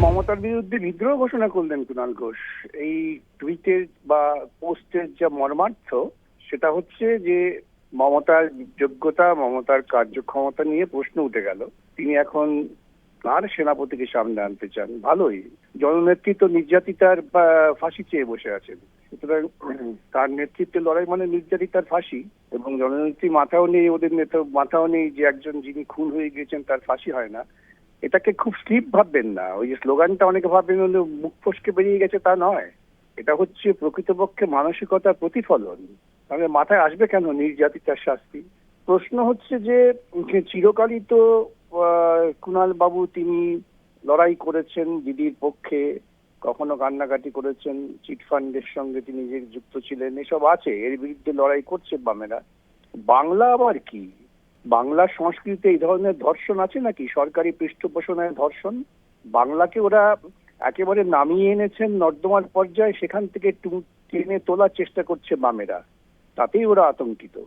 মমতার বিরুদ্ধে বিদ্রোহ ঘোষণা করলেন কুণাল ঘোষ। এই টুইটের বা পোস্টের যা মর্মার্থ, সেটা হচ্ছে যে মমতার যোগ্যতা, মমতার কার্যক্ষমতা নিয়ে প্রশ্ন উঠে গেল। তিনি এখন তার সেনাপতিকে সামনে আনতে চান। ভালোই। জননেত্রী তো নির্যাতিতার ফাঁসি চেয়ে বসে আছেন। সুতরাং তার নেতৃত্বে লড়াই মানে নির্যাতিতার ফাঁসি, এবং জননেত্রী মাথাও নেই, ওদের নেতা মাথাও নেই যে একজন যিনি খুন হয়ে গিয়েছেন, তার ফাঁসি হয় না। এটাকে খুব স্লিপ ভাববেন না। ওই যে স্লোগানটা অনেকে ভাববেন মুখ ফসকে বেরিয়ে গেছে তা নয়। এটা হচ্ছে প্রকৃতপক্ষে মানসিকতার প্রতিফলন। তাহলে মাথায় আসবে কেন নির্যাতিতার শাস্তি? প্রশ্ন হচ্ছে যে, চিরকালই তো কুণাল বাবু তিনি লড়াই করেছেন দিদির পক্ষে, কখনো কান্নাকাটি করেছেন চিটফান্ডের সঙ্গে তিনি যে যুক্ত ছিলেন, এসব আছে, এর বিরুদ্ধে লড়াই করছে বামেরা। বাংলা আবার কি? বাংলা সংস্কৃতিতে এই ধরনের ধর্ষণ আছে নাকি? সরকারি পৃষ্ঠপোষণের ধর্ষণ? বাংলাকে ওরা একেবারে নামিয়ে এনেছেন নর্দমার পর্যায়ে, সেখান থেকে টেনে তোলার চেষ্টা করছে বামেরা। তাতেই ওরা আতঙ্কিত।